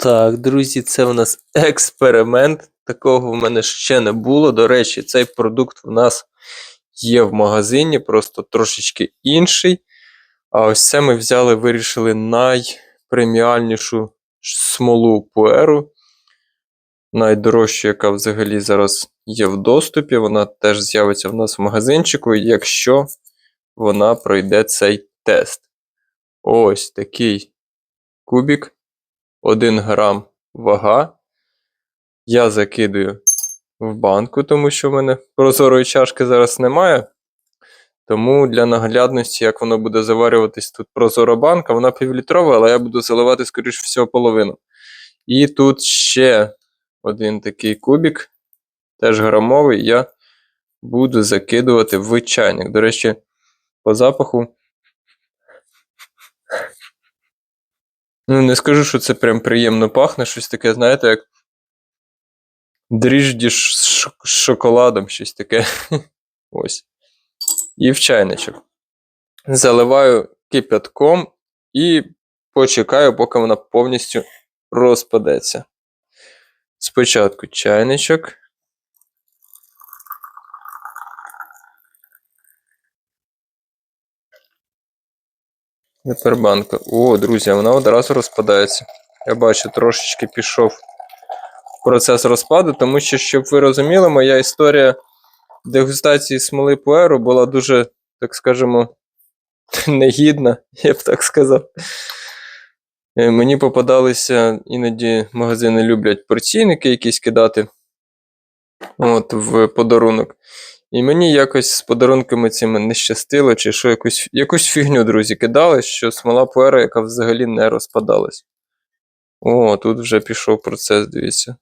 Так, друзі, це у нас експеримент. Такого в мене ще не було. До речі, цей продукт в нас є в магазині, просто трошечки інший. А ось це ми взяли, вирішили найпреміальнішу смолу пуеру. Найдорожчу, яка взагалі зараз є в доступі. Вона теж з'явиться в нас в магазинчику, якщо вона пройде цей тест. Ось такий кубик. 1 грам вага. Я закидую в банку, тому що в мене прозорої чашки зараз немає. Тому для наглядності, як воно буде заварюватись, тут прозора банка, вона півлітрова, але я буду заливати, скоріш всього, половину. І тут ще один такий кубик, теж грамовий, я буду закидувати в чайник. До речі, по запаху. Ну, не скажу, що це прям приємно пахне, щось таке, знаєте, як дріжджі з з шоколадом, щось таке. Ось. І в чайничок. Заливаю кипятком і почекаю, поки вона повністю розпадеться. Спочатку чайничок. Тепер банка. О, друзі, вона одразу розпадається. Я бачу, трошечки пішов процес розпаду, тому що, щоб ви розуміли, моя історія дегустації смоли пуеру була дуже, так скажемо, негідна, я б так сказав. Е, Мені попадалися іноді магазини люблять порційники якісь кидати от, в подарунок. І мені якось з подарунками цими не щастило, чи що якусь, якусь фігню, друзі, кидали, що смола пуера, яка взагалі не розпадалась. О, тут вже пішов процес, дивіться.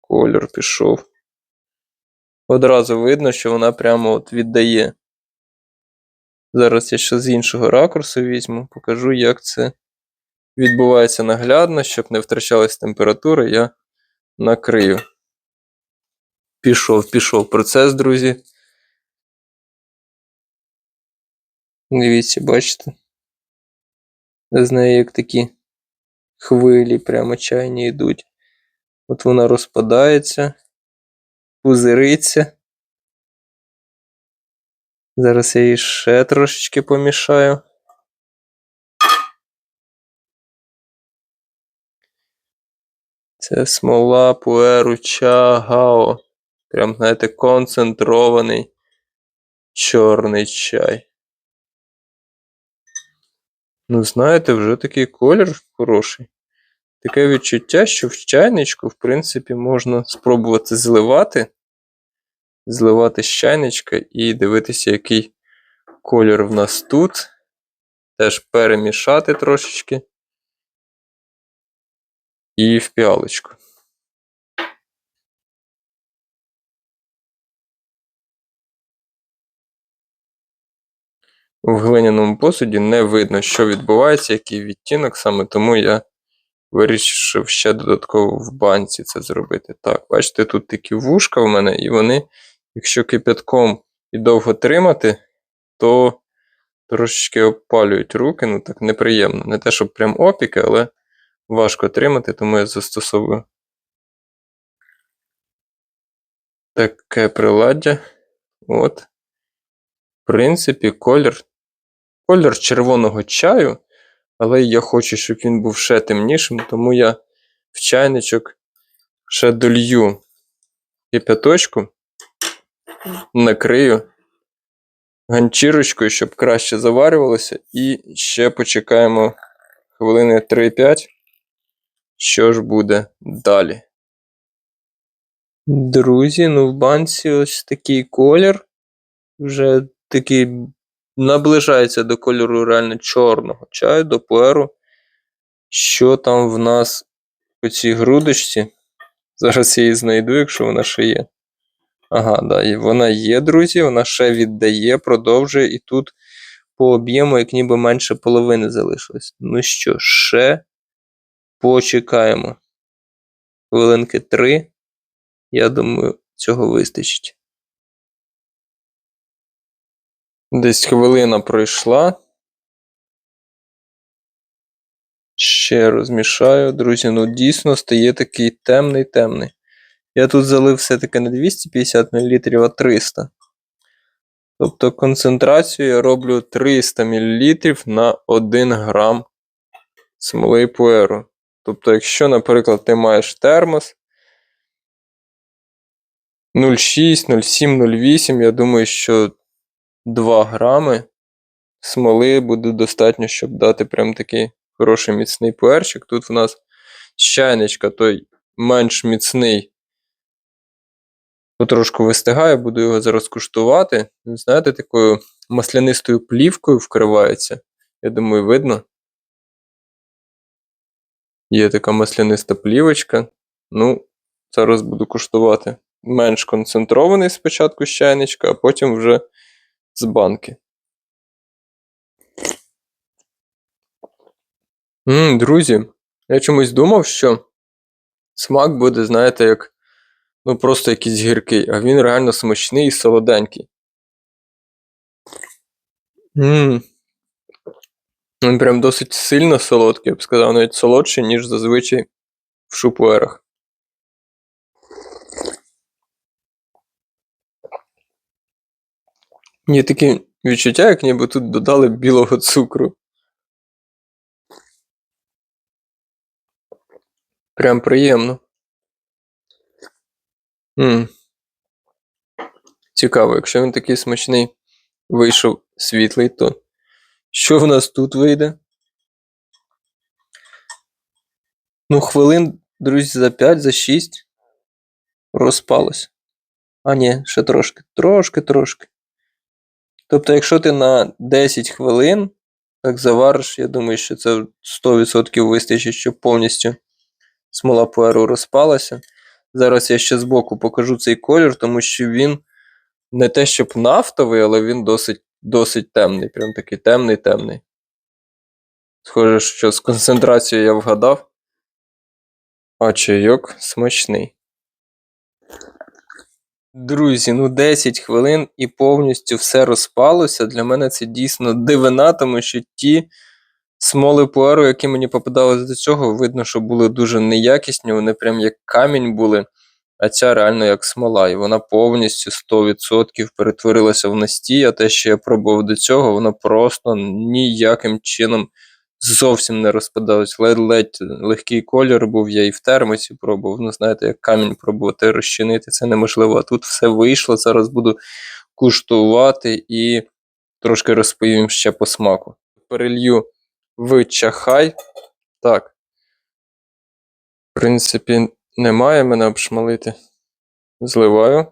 Кольор пішов. Одразу видно, що вона прямо от віддає. Зараз я ще з іншого ракурсу візьму, покажу, як це відбувається наглядно, щоб не втрачалась температура, я накрию. Пішов, пішов процес, друзі. Дивіться, бачите? З неї як такі хвилі прямо чайні йдуть. От вона розпадається, пузириться. Зараз я її ще трошечки помішаю. Це смола пуеру чагао. Прям, знаєте, концентрований чорний чай. Ну, знаєте, вже такий колір хороший. Таке відчуття, що в чайничку, в принципі, можна спробувати зливати. Зливати з чайничка і дивитися, який колір в нас тут. Теж перемішати трошечки. І в піалочку. В глиняному посуді не видно, що відбувається, який відтінок, саме тому я вирішив ще додатково в банці це зробити. Так, бачите, тут такі вушка в мене, і вони, якщо кипятком і довго тримати, то трошечки обпалюють руки, ну так неприємно. Не те, щоб прям опіки, але важко тримати, тому я застосовую таке приладдя. От. В принципі, колір, колір червоного чаю, але я хочу, щоб він був ще темнішим, тому я в чайничок ще долью кипяточку, накрию ганчірочкою, щоб краще заварювалося, і ще почекаємо хвилини 3-5, що ж буде далі. Друзі, ну в банці ось такий колір. Вже такий наближається до кольору реально чорного чаю, до пуеру. Що там в нас по цій грудочці? Зараз я її знайду, якщо вона ще є. Ага, да, і вона є, друзі, вона ще віддає, продовжує, і тут по об'єму, як ніби менше половини залишилось. Ну що, ще почекаємо. Хвилинки три. Я думаю, цього вистачить. Десь хвилина пройшла. Ще розмішаю, друзі. Ну, дійсно стає такий темний темний. Я тут залив все-таки не 250 мл, а 300. Тобто концентрацію я роблю 300 мл на 1 грам смоли пуеру. Тобто, якщо, наприклад, ти маєш термос 0,6, 0,7, 0,8, я думаю, що 2 грами смоли буде достатньо, щоб дати прям такий хороший міцний пуерчик. Тут в нас чайничка той менш міцний. Потрошку вистигає, буду його зараз куштувати. Знаєте, такою маслянистою плівкою вкривається. Я думаю, видно. Є така масляниста плівочка. Ну, зараз буду куштувати. Менш концентрований спочатку чайничка, а потім вже з банки. Ммм, друзі, я чомусь думав, що смак буде, знаєте, як ну просто якийсь гіркий, а він реально смачний і солоденький. Ммм. Він прям досить сильно солодкий, я б сказав, навіть солодший, ніж зазвичай в шупуерах. Є такі відчуття, як ніби тут додали білого цукру. Прям приємно. М. Цікаво, якщо він такий смачний вийшов світлий, то що в нас тут вийде? Ну, хвилин, друзі, за 5, за 6 розпалось. А, ні, ще трошки, трошки, трошки. Тобто, якщо ти на 10 хвилин так завариш, я думаю, що це 100% вистачить, щоб повністю смола пуеру розпалася. Зараз я ще збоку покажу цей колір, тому що він не те, щоб нафтовий, але він досить досить темний. Прям такий темний темний. Схоже, що з концентрацією я вгадав. А чайок смачний. Друзі, ну 10 хвилин і повністю все розпалося. Для мене це дійсно дивина, тому що ті смоли пуеру, які мені попадалися до цього, видно, що були дуже неякісні, вони прям як камінь були, а ця реально як смола. І вона повністю 100% перетворилася в настій, а те, що я пробував до цього, воно просто ніяким чином зовсім не розпадалось. Ледь-ледь легкий колір був, я і в термосі пробував. Ну, знаєте, як камінь пробувати розчинити, це неможливо. А тут все вийшло. Зараз буду куштувати і трошки розповім ще по смаку. Перелью в чахай. Так. В принципі, немає мене обшмалити. Зливаю.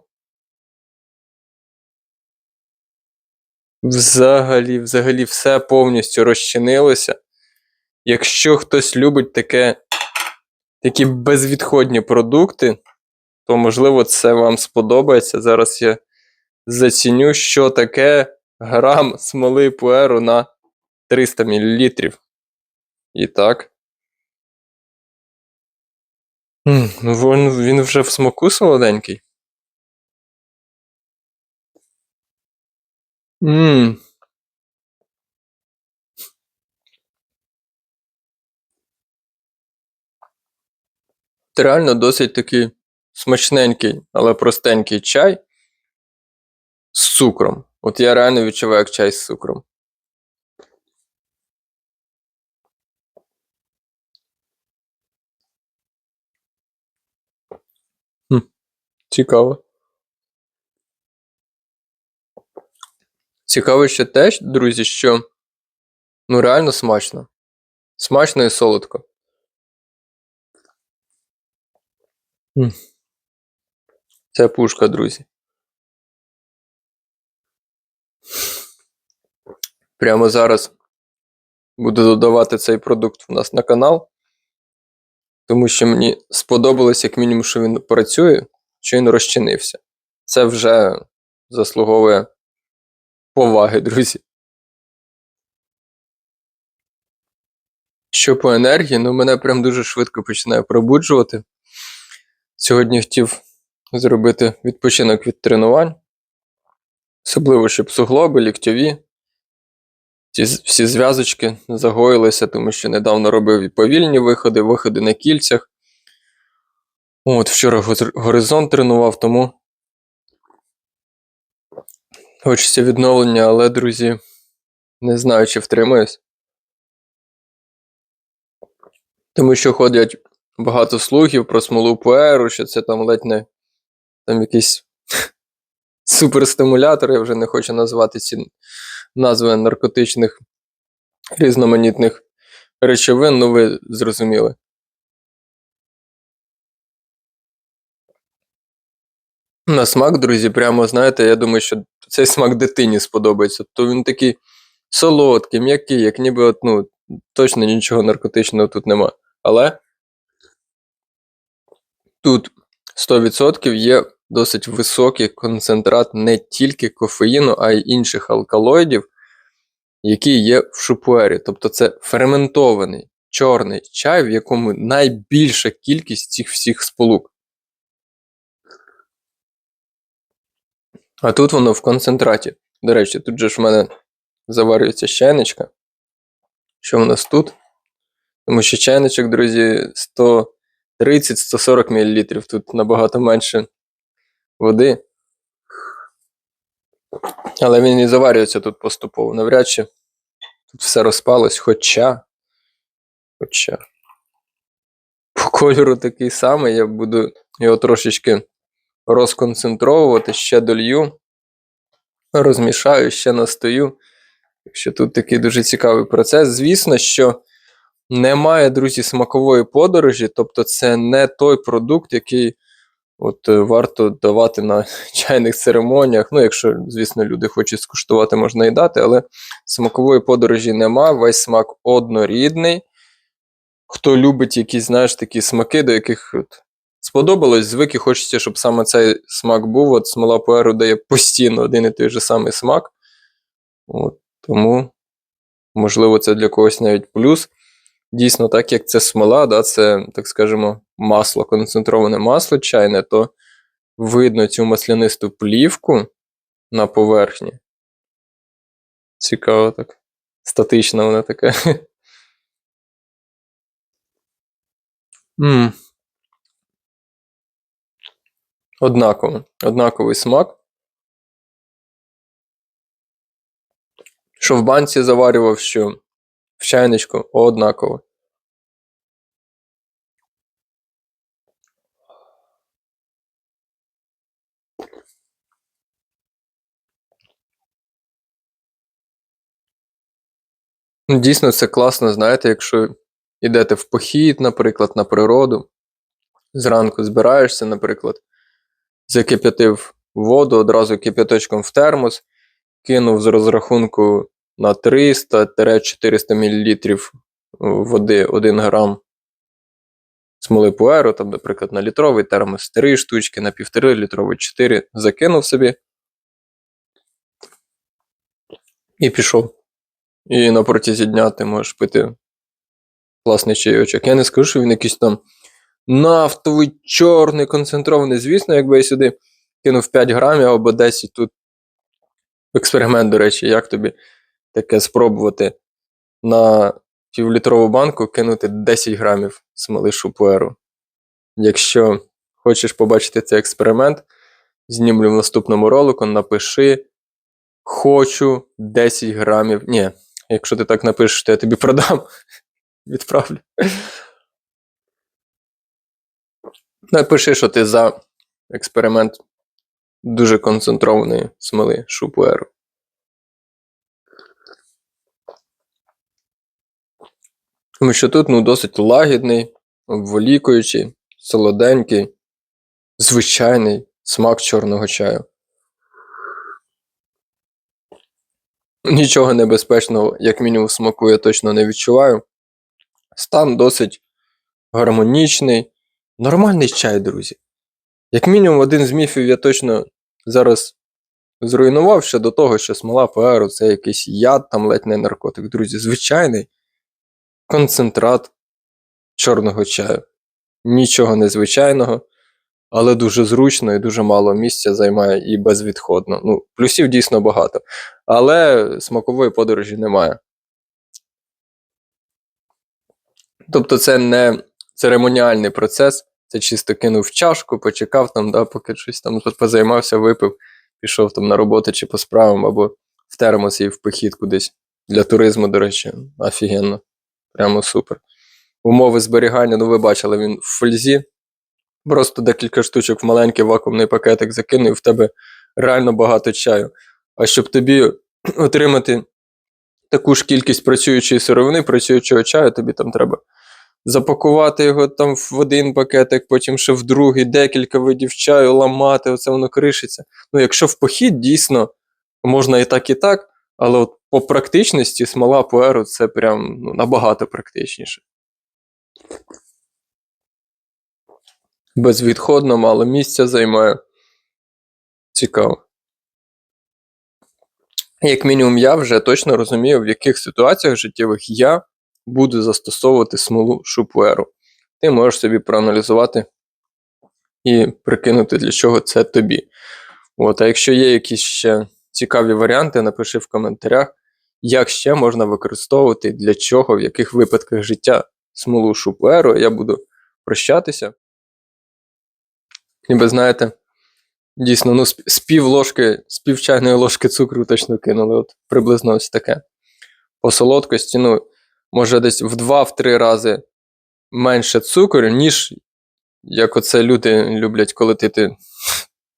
Взагалі, взагалі, все повністю розчинилося. Якщо хтось любить таке, такі безвідходні продукти, то, можливо, це вам сподобається. Зараз я заціню, що таке грам смоли пуеру на 300 мл. І так. Ну, Він, він вже в смаку солоденький. Ммм. Реально досить такий смачненький, але простенький чай з цукром. От я реально відчуваю як чай з цукром. Хм, Цікаво. Цікаво ще те, друзі, що ну реально смачно. Смачно і солодко. М. Це пушка, друзі. Прямо зараз буду додавати цей продукт у нас на канал, тому що мені сподобалось, як мінімум, що він працює, що він розчинився. Це вже заслуговує поваги, друзі. Що по енергії, ну мене прям дуже швидко починає пробуджувати. Сьогодні хотів зробити відпочинок від тренувань, особливо, щоб суглоби, ліктьові ці всі зв'язочки загоїлися, тому що недавно робив і повільні виходи, виходи на кільцях. От, вчора горизонт тренував, тому хочеться відновлення, але, друзі, не знаю, чи втримаюсь. Тому що ходять багато слухів про смолу пуеру, що це там ледь не там якийсь суперстимулятор, я вже не хочу назвати ці назви наркотичних різноманітних речовин, ну ви зрозуміли. На смак, друзі, прямо знаєте, я думаю, що цей смак дитині сподобається. То він такий солодкий, м'який, як ніби от, ну, точно нічого наркотичного тут нема. Але тут 100% є досить високий концентрат не тільки кофеїну, а й інших алкалоїдів, які є в шупуері. Тобто це ферментований чорний чай, в якому найбільша кількість цих всіх сполук. А тут воно в концентраті. До речі, тут же ж в мене заварюється чайничка. Що в нас тут? Тому що чайничок, друзі, 130-140 мл. Тут набагато менше води. Але він і заварюється тут поступово. Навряд чи тут все розпалось, хоча. Хоча. По кольору такий самий, я буду його трошечки розконцентровувати, ще долью, розмішаю, ще настою. Так що тут такий дуже цікавий процес. Звісно, що немає, друзі, смакової подорожі, тобто це не той продукт, який от, е, варто давати на чайних церемоніях. Ну, якщо, звісно, люди хочуть скуштувати, можна і дати, але смакової подорожі нема, весь смак однорідний. Хто любить якісь, знаєш, такі смаки, до яких от, сподобалось, звик і хочеться, щоб саме цей смак був. От смола пуеру дає постійно один і той же самий смак. От, тому, можливо, це для когось навіть плюс. Дійсно, так як це смола, да, це, так скажемо, масло, концентроване масло чайне, то видно цю маслянисту плівку на поверхні. Цікаво так. Статична вона така. М. Однаково. Однаковий смак. Що в банці заварював, що в чайничку однаково. Ну, Дійсно, це класно, знаєте, якщо йдете в похід, наприклад, на природу, зранку збираєшся, наприклад, закип'ятив воду, одразу кип'яточком в термос, кинув з розрахунку на 300-400 мл води 1 грам смоли пуеру, там, наприклад, на літровий термос 3 штучки, на 1,5 літровий 4, закинув собі і пішов. І на протязі дня ти можеш пити класний чайочок. Я не скажу, що він якийсь там нафтовий, чорний, концентрований. Звісно, якби я сюди кинув 5 грамів або 10 тут. Експеримент, до речі, як тобі таке спробувати на півлітрову банку кинути 10 грамів смоли шупуеру. Якщо хочеш побачити цей експеримент, знімлю в наступному ролику, напиши Хочу 10 грамів. Ні, якщо ти так напишеш, то я тобі продам. Відправлю. Напиши, що ти за експеримент дуже концентрованої смоли шупуеру. Тому що тут ну, досить лагідний, обволікуючий, солоденький, звичайний смак чорного чаю. Нічого небезпечного, як мінімум, смаку я точно не відчуваю. Стан досить гармонічний. Нормальний чай, друзі. Як мінімум, один з міфів я точно зараз зруйнував ще до того, що смола пуеру це якийсь яд, там ледь не наркотик. Друзі, звичайний концентрат чорного чаю. Нічого незвичайного. але дуже зручно і дуже мало місця займає і безвідходно. Ну, плюсів дійсно багато, але смакової подорожі немає. Тобто, це не церемоніальний процес, це чисто кинув чашку, почекав там, да, поки щось там позаймався, випив, пішов там на роботу чи по справам, або в термос і в похід кудись. Для туризму, до речі, офігенно. Прямо супер. Умови зберігання, ну ви бачили, він в фользі. Просто декілька штучок в маленький вакуумний пакетик закинув, і в тебе реально багато чаю. А щоб тобі отримати таку ж кількість працюючої сировини, працюючого чаю, тобі там треба запакувати його там в один пакетик, потім ще в другий, декілька видів чаю, ламати, оце воно кришиться. Ну, якщо в похід, дійсно можна і так, і так, але от по практичності смола пуеру це прям ну, набагато практичніше. Безвідходно, мало місця займає. Цікаво. Як мінімум, я вже точно розумію, в яких ситуаціях життєвих я буду застосовувати смолу шупуеру. Ти можеш собі проаналізувати і прикинути, для чого це тобі. От, а якщо є якісь ще цікаві варіанти, напиши в коментарях, як ще можна використовувати, для чого, в яких випадках життя смолу шупуеру. Я буду прощатися. Ніби знаєте, дійсно, ну, з пів ложки, з пів чайної ложки цукру точно кинули. От приблизно ось таке. По солодкості, ну, може, десь в 2-3 рази менше цукру, ніж як оце люди люблять колотити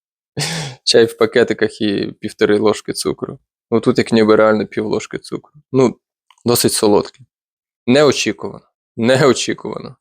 чай в пакетиках і півтори ложки цукру. Ну тут як ніби реально пів ложки цукру. Ну, досить солодкий. Неочікувано. Неочікувано.